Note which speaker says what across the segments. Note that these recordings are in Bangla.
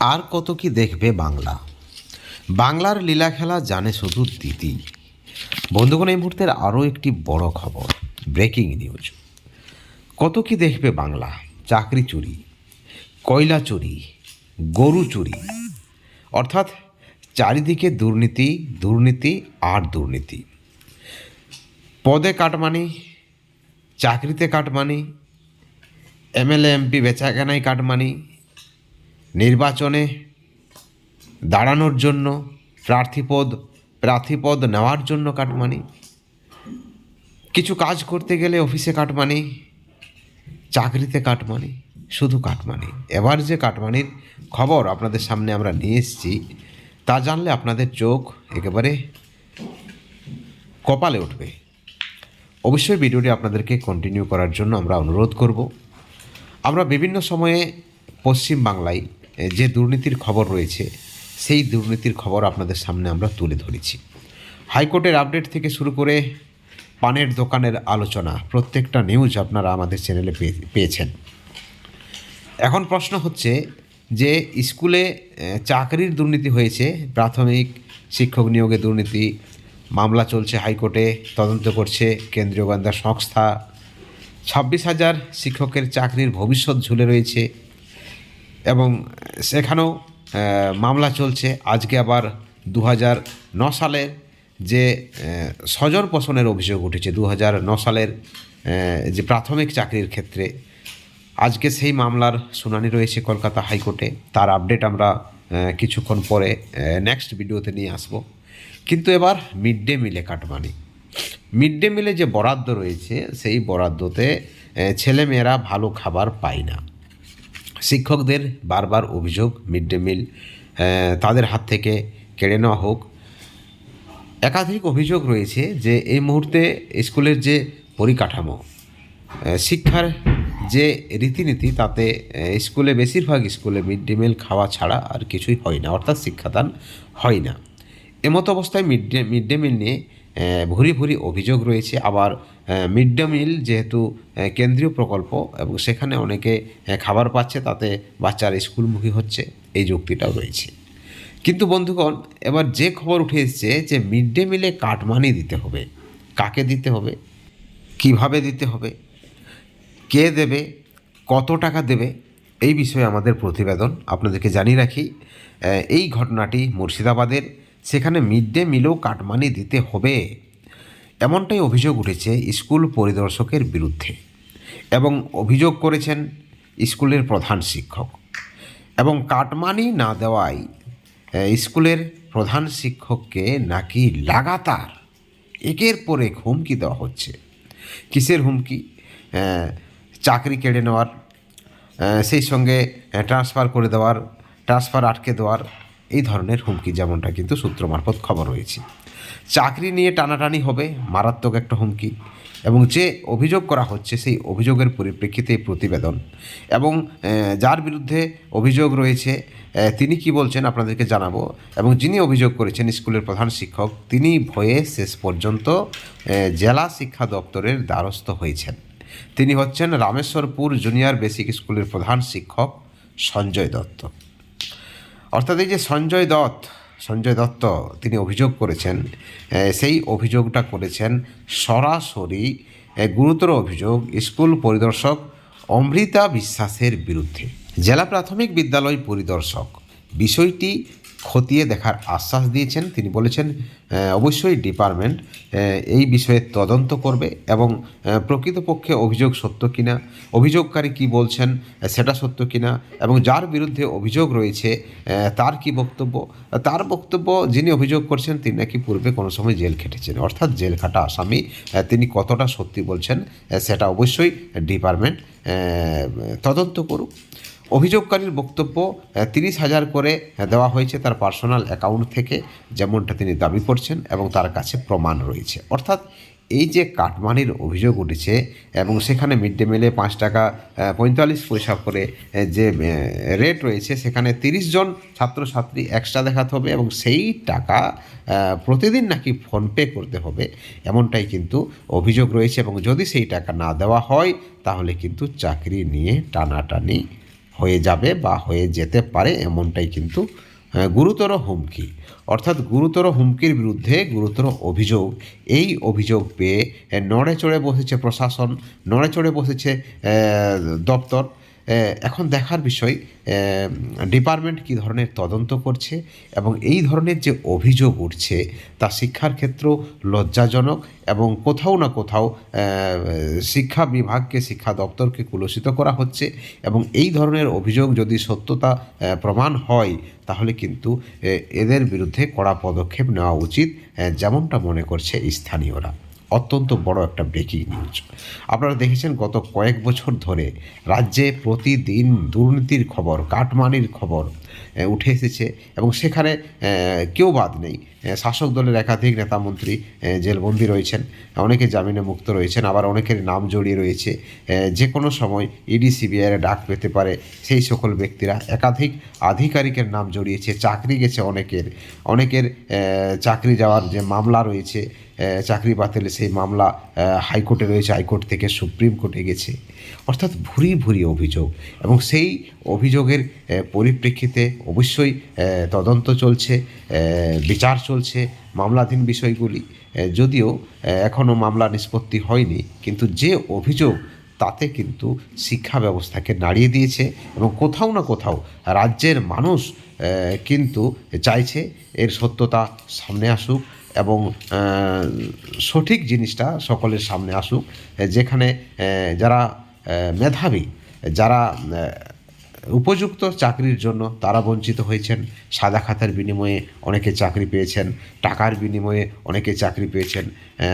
Speaker 1: আর কত কি দেখবে বাংলা? বাংলার লীলা খেলা জানে শুধু দিদি। বন্ধুগণ, এই মুহূর্তের আরও একটি বড় খবর ব্রেকিং নিউজ কত কি দেখবে বাংলা? চাকরি চুরি, কয়লা চুরি, গরু চুরি। অর্থাৎ চারিদিকে দুর্নীতি দুর্নীতি আর দুর্নীতি। পদে কাটমানি চাকরিতে কাটমানি এমএলএ, এমপি, বেচাকেনায় কাটমানি নির্বাচনে দাঁড়ানোর জন্য, প্রার্থীপদ প্রার্থীপদ নেওয়ার জন্য কাটমানি। কিছু কাজ করতে গেলে অফিসে কাটমানি, চাকরিতে কাটমানি, শুধু কাটমানি। এবার যে কাটমানির খবর আপনাদের সামনে আমরা নিয়ে এসেছি, তা জানলে আপনাদের চোখ একেবারে কপালে উঠবে। অবশ্যই ভিডিওটি আপনাদেরকে কন্টিনিউ করার জন্য আমরা অনুরোধ করব। আমরা বিভিন্ন সময়ে পশ্চিম বাংলায় যে দুর্নীতির খবর রয়েছে, সেই দুর্নীতির খবর আপনাদের সামনে আমরা তুলে ধরেছি। হাইকোর্টের আপডেট থেকে শুরু করে পানের দোকানের আলোচনা, প্রত্যেকটা নিউজ আপনারা আমাদের চ্যানেলে পেয়ে- পেয়েছেন। এখন প্রশ্ন হচ্ছে যে, স্কুলে চাকরির দুর্নীতি হয়েছে, প্রাথমিক শিক্ষক নিয়োগে দুর্নীতি, মামলা চলছে হাইকোর্টে, তদন্ত করছে কেন্দ্রীয় গোয়েন্দা সংস্থা, ছাব্বিশ হাজার শিক্ষকের চাকরির ভবিষ্যৎ ঝুলে রয়েছে এবং সেখানেও মামলা চলছে। আজকে আবার দু সালের যে স্বজন পোষণের অভিযোগ উঠেছে, দু সালের যে প্রাথমিক চাকরির ক্ষেত্রে, আজকে সেই মামলার শুনানি রয়েছে কলকাতা হাইকোর্টে। তার আপডেট আমরা কিছুক্ষণ পরে নেক্সট ভিডিওতে নিয়ে আসব। কিন্তু এবার মিড ডে মিলে কাটমানি। মিড ডে মিলে যে বরাদ্দ রয়েছে, সেই বরাদ্দতে ছেলেমেয়েরা ভালো খাবার পায় না। শিক্ষকদের বারবার অভিযোগ, মিড ডে মিল তাদের হাত থেকে কেড়ে নেওয়া হোক। একাধিক অভিযোগ রয়েছে যে এই মুহূর্তে স্কুলের যে পরিকাঠামো শিক্ষার যে রীতিনীতি, তাতে স্কুলে, বেশিরভাগ স্কুলে মিড ডে মিল খাওয়া ছাড়া আর কিছুই হয় না, অর্থাৎ শিক্ষাদান হয় না। এমতো অবস্থায় mid day mid day meal নিয়ে ভুরি ভুরি অভিযোগ রয়েছে। আবার মিড ডে মিল যেহেতু কেন্দ্রীয় প্রকল্প এবং সেখানে অনেকে খাবার পাচ্ছে, তাতে বাচ্চারা স্কুলমুখী হচ্ছে, এই যুক্তিটাও রয়েছে। কিন্তু বন্ধুগণ, এবার যে খবর উঠে এসেছে যে মিড ডে মিলে কাটমানি দিতে হবে। কাকে দিতে হবে? কীভাবে দিতে হবে? কে দেবে? কত টাকা দেবে? এই বিষয়ে আমাদের প্রতিবেদন আপনাদেরকে জানিয়ে রাখি। এই ঘটনাটি মুর্শিদাবাদের সেখানে মিড ডে মিলেও কাটমানি দিতে হবে। এমনটাই অভিযোগ উঠেছে স্কুল পরিদর্শকের বিরুদ্ধে এবং অভিযোগ করেছেন স্কুলের প্রধান শিক্ষক। এবং কাটমানি না দেওয়ায় স্কুলের প্রধান শিক্ষককে নাকি লাগাতার একের পর এক হুমকি দেওয়া হচ্ছে। কিসের হুমকি? চাকরি কেড়ে নেওয়ার সেই সঙ্গে ট্রান্সফার করে দেওয়ার ট্রান্সফার আটকে দেওয়ার এই ধরনের হুমকি, যেমনটা কিন্তু সূত্র মারফত খবর রয়েছে। চাকরি নিয়ে টানাটানি হবে, মারাত্মক একটা হুমকি, এবং যে অভিযোগ করা হচ্ছে সেই অভিযোগের পরিপ্রেক্ষিতে প্রতিবেদন, এবং যার বিরুদ্ধে অভিযোগ রয়েছে তিনি কি বলছেন আপনাদেরকে জানাব, এবং যিনি অভিযোগ করেছেন স্কুলের প্রধান শিক্ষক, তিনি ভয়ে শেষ পর্যন্ত জেলা শিক্ষা দপ্তরের দ্বারস্থ হয়েছেন। তিনি হচ্ছেন রামেশ্বরপুর জুনিয়র বেসিক স্কুলের প্রধান শিক্ষক সঞ্জয় দত্ত। অর্থাৎ এই যে সঞ্জয় দত্ত সঞ্জয় দত্ত তিনি অভিযোগ করেছেন সেই অভিযোগটা করেছেন সরাসরি গুরুতর অভিযোগ স্কুল পরিদর্শক অমৃতা বিশ্বাসের বিরুদ্ধে। জেলা প্রাথমিক বিদ্যালয় পরিদর্শক। বিষয়টি খতিয়ে দেখার আশ্বাস দিয়েছেন। তিনি বলেছেন অবশ্যই ডিপার্টমেন্ট এই বিষয়ে তদন্ত করবে এবং প্রকৃতপক্ষে অভিযোগ সত্য কিনা, অভিযোগকারী কি বলছেন সেটা সত্য কিনা এবং যার বিরুদ্ধে অভিযোগ রয়েছে তার কি বক্তব্য, তার বক্তব্য যিনি অভিযোগ করছেন, তিনি নাকি পূর্বে কোনো সময় জেল খেটেছেন। অর্থাৎ জেল খাটা আসামি তিনি কতটা সত্যি বলছেন সেটা অবশ্যই ডিপার্টমেন্ট তদন্ত করুক। অভিযোগকারীর বক্তব্য তিরিশ হাজার করে দেওয়া হয়েছে তার পার্সোনাল অ্যাকাউন্ট থেকে, যেমনটা তিনি দাবি করছেন এবং তার কাছে প্রমাণ রয়েছে। অর্থাৎ এই যে কাটমানির অভিযোগ উঠেছে এবং সেখানে মিড ডে মিলে পাঁচ টাকা পঁয়তাল্লিশ পয়সা করে যে রেট রয়েছে, সেখানে তিরিশ জন ছাত্রছাত্রী এক্সট্রা দেখাতে হবে এবং সেই টাকা প্রতিদিন নাকি ফোনপে করতে হবে, এমনটাই কিন্তু অভিযোগ রয়েছে এবং যদি সেই টাকা না দেওয়া হয়, তাহলে কিন্তু চাকরি নিয়ে টানাটানি হয়ে যাবে বা হয়ে যেতে পারে এমনটাই কিন্তু গুরুতর হুমকি। অর্থাৎ গুরুতর হুমকির বিরুদ্ধে গুরুতর অভিযোগ। এই অভিযোগ পেয়ে নড়ে চড়ে বসেছে প্রশাসন নড়ে চড়ে বসেছে দপ্তর। এখন দেখার বিষয় ডিপার্টমেন্ট কী ধরনের তদন্ত করছে এবং এই ধরনের যে অভিযোগ উঠছে, তা শিক্ষার ক্ষেত্রেও লজ্জাজনক এবং কোথাও না কোথাও শিক্ষা বিভাগকে, শিক্ষা দপ্তরকে কুলসিত করা হচ্ছে এবং এই ধরনের অভিযোগ যদি সত্যতা প্রমাণ হয়, তাহলে কিন্তু এদের বিরুদ্ধে কড়া পদক্ষেপ নেওয়া উচিত যেমনটা মনে করছে স্থানীয়রা। অত্যন্ত বড় একটা ব্রেকিং নিউজ আপনারা দেখেছেন গত কয়েক বছর ধরে রাজ্যে প্রতিদিন দুর্নীতির খবর, কাটমানির খবর উঠে এসেছে এবং সেখানে কেউ বাদ নেই। শাসক দলের একাধিক নেতামন্ত্রী জেলবন্দি রয়েছেন, অনেকে জামিনে মুক্ত রয়েছেন, আবার অনেকের নাম জড়িয়ে রয়েছে। যে কোনো সময় ইডি সিবিআইয়ের ডাক পেতে পারে সেই সকল ব্যক্তিরা। একাধিক আধিকারিকের নাম জড়িয়েছে, চাকরি গেছে অনেকের। অনেকের চাকরি যাওয়ার যে মামলা রয়েছে চাকরি বাতিলে সেই মামলা হাইকোর্টে রয়েছে, হাইকোর্ট থেকে সুপ্রিম কোর্টে গেছে। অর্থাৎ ভুরি ভুরি অভিযোগ। এবং সেই অভিযোগের পরিপ্রেক্ষিতে অবশ্যই তদন্ত চলছে বিচার চলছে মামলাধীন বিষয়গুলি। যদিও এখনও মামলা নিষ্পত্তি হয়নি, কিন্তু যে অভিযোগ, তাতে কিন্তু শিক্ষা ব্যবস্থাকে নাড়িয়ে দিয়েছে এবং কোথাও না কোথাও রাজ্যের মানুষ কিন্তু চাইছে এর সত্যতা সামনে আসুক। এবং সঠিক জিনিসটা সকলের সামনে আসুক যেখানে যারা মেধাবী যারা উপযুক্ত চাকরির জন্য তারা বঞ্চিত হয়েছেন। সাদা খাতার বিনিময়ে অনেকে চাকরি পেয়েছেন, টাকার বিনিময়ে অনেকে চাকরি পেয়েছেন।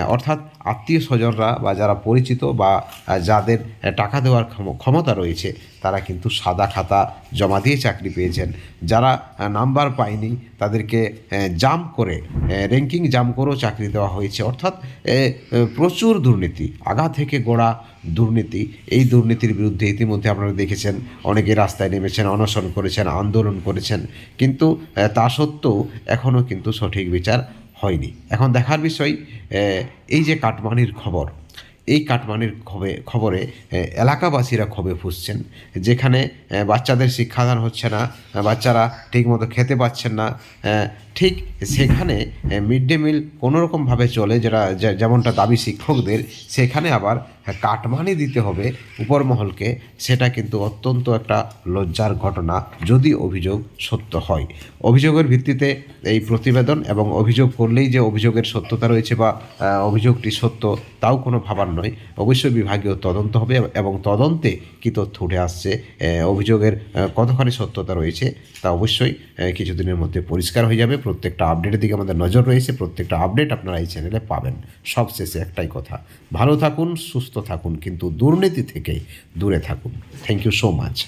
Speaker 1: অর্থাৎ আত্মীয় স্বজনরা বা যারা পরিচিত বা যাদের টাকা দেওয়ার ক্ষম- ক্ষমতা রয়েছে, তারা কিন্তু সাদা খাতা জমা দিয়ে চাকরি পেয়েছেন। যারা নাম্বার পায়নি, তাদেরকে জাম করে র্যাঙ্কিং জাম করেও চাকরি দেওয়া হয়েছে। অর্থাৎ প্রচুর দুর্নীতি, আগা থেকে গোড়া দুর্নীতি, এই দুর্নীতির বিরুদ্ধে ইতিমধ্যে আপনারা দেখেছেন, অনেকে রাস্তায় নেমেছেন, অনশন করেছেন, আন্দোলন করেছেন। কিন্তু তা সত্ত্বেও এখনও কিন্তু সঠিক বিচার হয়নি। এখন দেখার বিষয় এই যে কাটমানির খবর এই কাটমানির খবে, খবরে এলাকাবাসীরা ক্ষোভে ফুসছেন, যেখানে বাচ্চাদের শিক্ষাদান হচ্ছে না বাচ্চারা ঠিকমতো খেতে পাচ্ছেন না ঠিক সেখানে মিড ডে মিল কোনোরকমভাবে চলে যেটা যেমনটা দাবি শিক্ষকদের, সেখানে আবার কাটমানি দিতে হবে উপরমহলকে, সেটা কিন্তু অত্যন্ত একটা লজ্জার ঘটনা, যদি অভিযোগ সত্য হয়। অভিযোগের ভিত্তিতে এই প্রতিবেদন এবং অভিযোগ করলেই যে অভিযোগের সত্যতা রয়েছে বা অভিযোগটি সত্য, তাও কোনো ভাবার নয়। অবশ্যই বিভাগীয় তদন্ত হবে এবং তদন্তে কী তথ্য উঠে আসছে অভিযোগের কতখানি সত্যতা রয়েছে তা অবশ্যই কিছুদিনের মধ্যে পরিষ্কার হয়ে যাবে। প্রত্যেকটা আপডেটের দিকে আমাদের নজর রয়েছে। প্রত্যেকটা আপডেট আপনারা এই চ্যানেলে পাবেন। সবশেষে একটাই কথা, ভালো থাকুন, সুস্থ থাকুন, কিন্তু দুর্নীতি থেকে দূরে থাকুন। Thank you so much